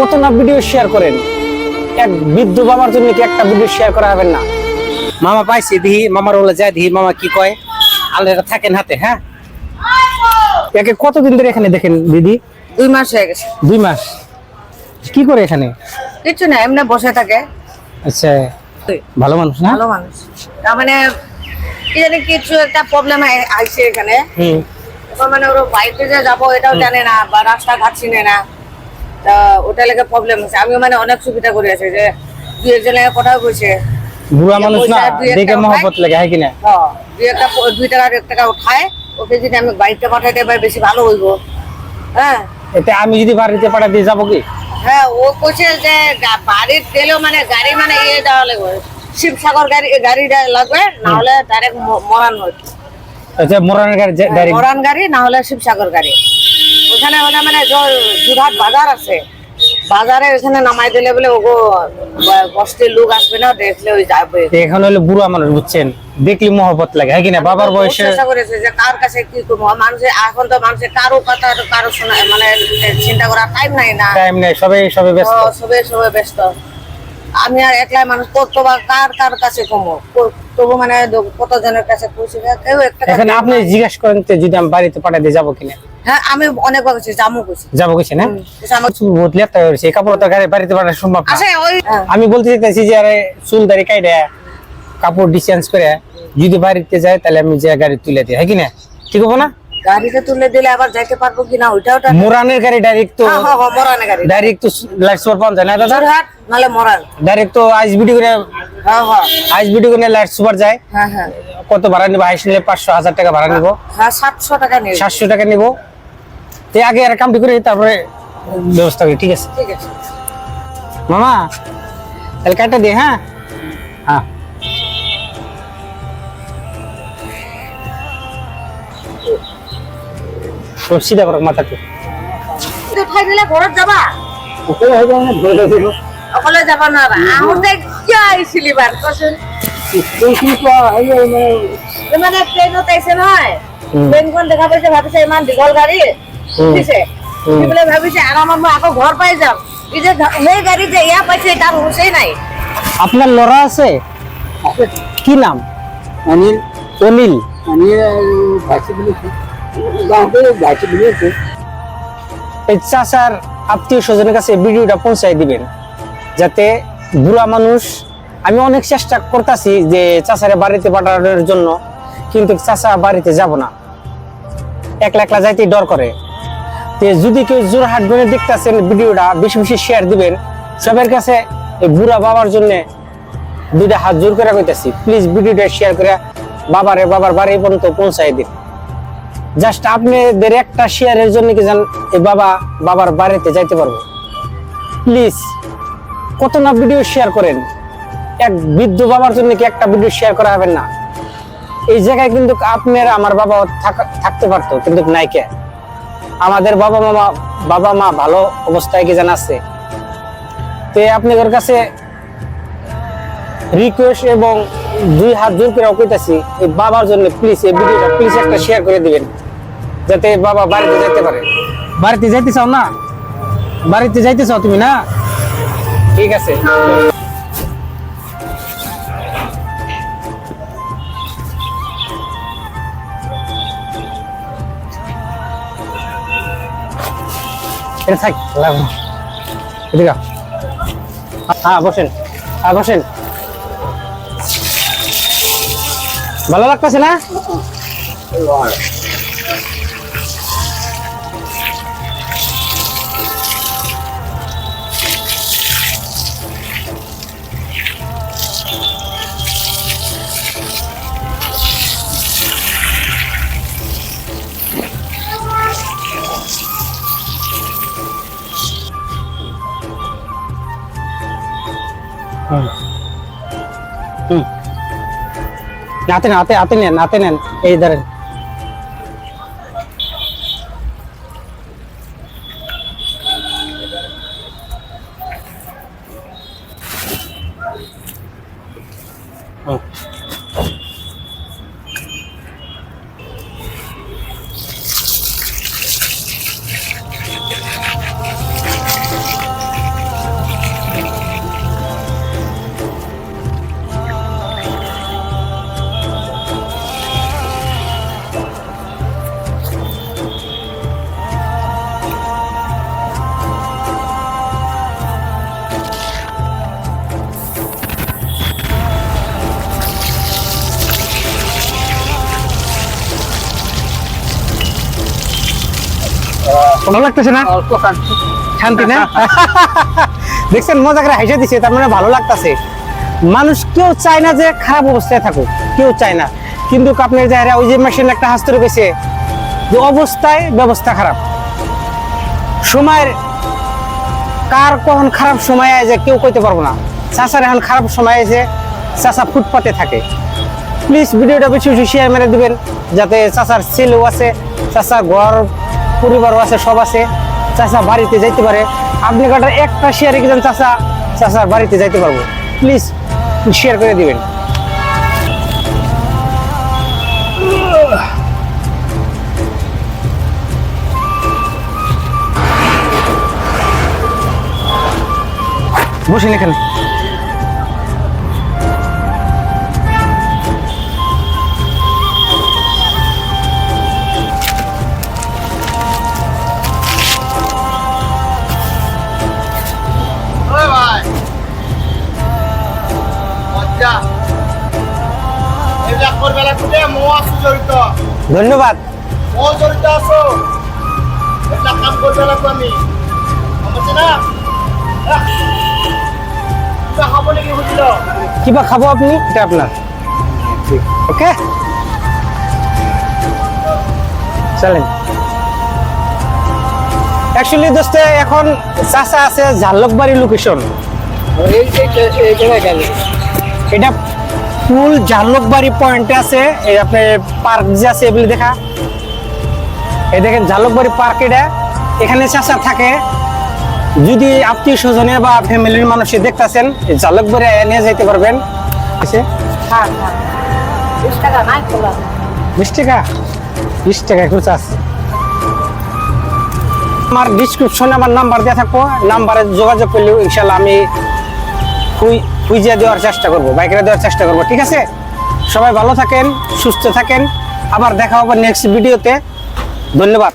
কত না video share করেন? এক বৃদ্ধ বাবার জন্য কি একটা ভিডিও শেয়ার করা হবেন না? মামা পাইছি দিহি মামার বলে যায় দিহি মামা কি কয়? আলাদা থাকেন হাতে হ্যাঁ? একে কতদিন ধরে এখানে দেখেন দিদি? দুই মাস হয়ে গেছে। দুই মাস। কি করে এখানে? কিছু না এমনি বসে থাকে। আচ্ছা ভালো মানুষ না? ভালো মানুষ। তার মানে কি জানি কিছু একটা প্রবলেম আইছে এখানে। হুম। মানে ওর বাইকে যে যাব এটাও জানে না বা রাস্তা রাস্তাঘাট চিনে না। তা ওটা লেগে প্রবলেম হচ্ছে। আমিও মানে অনেক সুবিধা করে আছে যে দুই একজনের কথা কইছে বুড়া মানুষ না দেখে মহব্বত লাগে হ্যাঁ কিনা হ্যাঁ, দুই একটা দুই টাকা এক টাকা উঠায় ওকে যদি আমি বাইকটা পাঠাইতে পারি বেশি ভালো হইব। হ্যাঁ? এতে আমি যদি বাড়িতে পাঠা দিয়ে যাব কি? হ্যাঁ ও কইছে যে বাড়ির তেলেও মানে গাড়ি মানে ইয়ে দেওয়া লাগবে। শিবসাগর গাড়ি গাড়িটা লাগবে না হলে ডাইরেক্ট মরান হইতো আচ্ছা মোরানের গাড়ি ডাইরেক্ট মরান গাড়ি না হলে শিবসাগর গাড়ি। ওখানে ওখানে মানে যোরহাট বাজার আছে। বাজারে ওখানে নামাই দিলে বলে ওগো বস্তির লোক আসবে না দেখলে ওই যাবে। এখন হলো বুড়া মানুষ বুঝছেন? দেখলি মহব্বত লাগে হ্যাঁ কিনা বাবার বয়সে চেষ্টা করেছে যে কার কাছে কি করব? মানুষের এখন তো মানুষের কারও কথা কারও শোনা মানে চিন্তা করার টাইম নাই না। টাইম নাই সবাই সবাই ব্যস্ত। সবে সবে ব্যস্ত। আমি আর একলাই মানুষ করতো বা কার কার কাছে কমো তবু মানে কতজনের কাছে পৌঁছে কেউ একটা এখানে আপনি জিজ্ঞেস করেন যদি আমি বাড়িতে দিয়ে যাব কিনা। হ্যাঁ আমি অনেকবার গেছি জামু গেছি যাব কিছু না? কিন্তু বদলে তো কাপড় তো গাড়ি বাড়িতে পাঠানো সম্ভব না। আসে ওই হ্যাঁ, আমি বলতে চাইছি যে আরে চুল দাড়ি কাইডে কাপড় ডিসেন্স করে যদি বাড়িতে যায় তাহলে আমি যে গাড়ি তুলে দিই হ্যাঁ কিনা ঠিক হব না? তুলে দিলে আবার যাইতে পারব কিনা ওইটা ওটা মোরানের গাড়ি ডাইরেক্ট তো হ্যাঁ হ্যাঁ হ্যাঁ, মরানে গাড়ি। ডাইরেক্ট তো লাইট সুপার পাওয়া যায় না দাদা? যোরহাট নাহলে মরান ডাইরেক্ট তো আইস বিডি করে হ্যাঁ হ্যাঁ। আইস বিডি করে লাইট সুপার যায়। হ্যাঁ হ্যাঁ। কত ভাড়া নিবো? আইস নিলে পাঁচশো হাজার টাকা ভাড়া নিবো। হ্যাঁ সাতশো টাকা নিয়ে সাতশো টাকা নিবো। তো আগে আর কামটি করে তারপরে ব্যবস্থা করি ঠিক আছে? ঠিক আছে। মামা তাহলে কাটটা দে হ্যাঁ? হ্যাঁ। সিধা করো মাথাকে দিলে যাবা? অকলে যাবা না আহোঁতে কিয় আহিছিলি বাৰ কচোন এই মানে ট্ৰেইনত আহিছে নহয়। ট্ৰেইনখন দেখা পাইছে ভাবিছে ইমান দীঘল গাড়ী। উম। উঠিছে উম। উঠি পেলাই ভাবিছে আৰামত মই আকৌ ঘৰ পাই যাম। ই যে ধ- সেই গাড়ী যে ইয়াৰ পাইছে তাৰ হুঁচেই নাই। আপনার লড়া আছে? কি নাম? অনিল। এই চাচার আত্মীয় স্বজনের কাছে ভিডিওটা পৌঁছাই দিবেন যাতে বুড়া মানুষ আমি অনেক চেষ্টা করতেছি যে চাচারে বাড়িতে পাঠানোর জন্য কিন্তু চাচা বাড়িতে যাব না। একলা একলা যাইতে ডর করে যে যদি কেউ জোরহাট গনে দেখতেছেন ভিডিওটা, বেশি বেশি শেয়ার দিবেন। সবার কাছে এই বুড়া বাবার জন্য দুইটা হাত জোর করে কইতাছি প্লিজ ভিডিওটা শেয়ার করে বাবারে, বাবার বাড়ি পর্যন্ত পৌঁছাই দিন। জাস্ট আপনাদের একটা শেয়ারের জন্য কি জান এই বাবা, বাবার বাড়িতে যাইতে পারব? প্লিজ কত না ভিডিও শেয়ার করেন? এক বৃদ্ধ বাবার জন্য কি একটা ভিডিও শেয়ার করা হবে না? এই জায়গায় কিন্তু আপনার আমার বাবা থাকা- থাকতে পারতো, কিন্তু নাই কে? আমাদের বাবা মামা বাবা মা ভালো অবস্থায় কি জানা আছে। তো আপনাদের কাছে রিকোয়েস্ট এবং দুই হাত জোর করে কইতাছি এই বাবার জন্য প্লিজ এই ভিডিওটা প্লিজ একটা শেয়ার করে দিবেন যাতে বাবা বাড়িতে যাইতে পারে। বাড়িতে যাইতে চাও না? বাড়িতে যাইতে চাও তুমি না? ঠিক আছে। এটা থাক। এদিকে। হ্যাঁ বসেন হ্যাঁ বসেন ভালো লাগতেছে না হুম। হাতে নেন হাতে হাতে নেন হাতে নেন এই ধরেন হুম। ভালো লাগতেছে না? শান্তি না? দেখছেন মজা করে হাসে দিছে তার মানে ভালো লাগতাছে। মানুষ কেউ চায় না যে খারাপ অবস্থায় থাকুক কেউ চায় না। কিন্তু আপনার যে ওই যে মেশিন একটা হাসতে গেছে যে অবস্থায় ব্যবস্থা খারাপ। সময়ের কার কখন খারাপ সময় আছে কেউ কইতে পারব না। চাষার এখন খারাপ সময় আছে চাষা ফুটপাতে থাকে। প্লিজ ভিডিওটা বেশি বেশি শেয়ার মেরে দিবেন যাতে চাষার ছেলেও আছে চাষার ঘর পরিবারও আছে, সব আছে। চাষা বাড়িতে যাইতে পারে। আপনি কাটার একটা শেয়ারে গেলেন চাষা চাষার বাড়িতে যাইতে পারব। প্লিজ শেয়ার করে দিবেন। বসেন এখানে। আহ! কিবা খাব আপনি এটা আপনার ওকে চলেন অ্যাকচুয়ালি দোস্ত এখন চাষা আছে ঝালকবাড়ি লোকেশন এটা ফুল ঝালকবাড়ি পয়েন্টে আছে এই আপনার পার্ক যে আছে এগুলি দেখা। এই দেখেন ঝালকবাড়ি পার্ক এটা এখানে চাষা থাকে। যদি আত্মীয় স্বজনে বা ফ্যামিলির মানুষে দেখতেছেন ঝালকবাড়ি নিয়ে যেতে পারবেন। আছে? হ্যাঁ হ্যাঁ। বিশ টাকা বিশ টাকা? একটু চাষ আমার ডিসক্রিপশনে আমার নাম্বার দেওয়া থাকব। নাম্বারে যোগাযোগ করলেও ইনশাল্লাহ আমি খুই- খুঁজে দেওয়ার চেষ্টা করব, বাইকেরা দেওয়ার চেষ্টা করব, ঠিক আছে? সবাই ভালো থাকেন, সুস্থ থাকেন। আবার দেখা হবে নেক্সট ভিডিওতে ধন্যবাদ।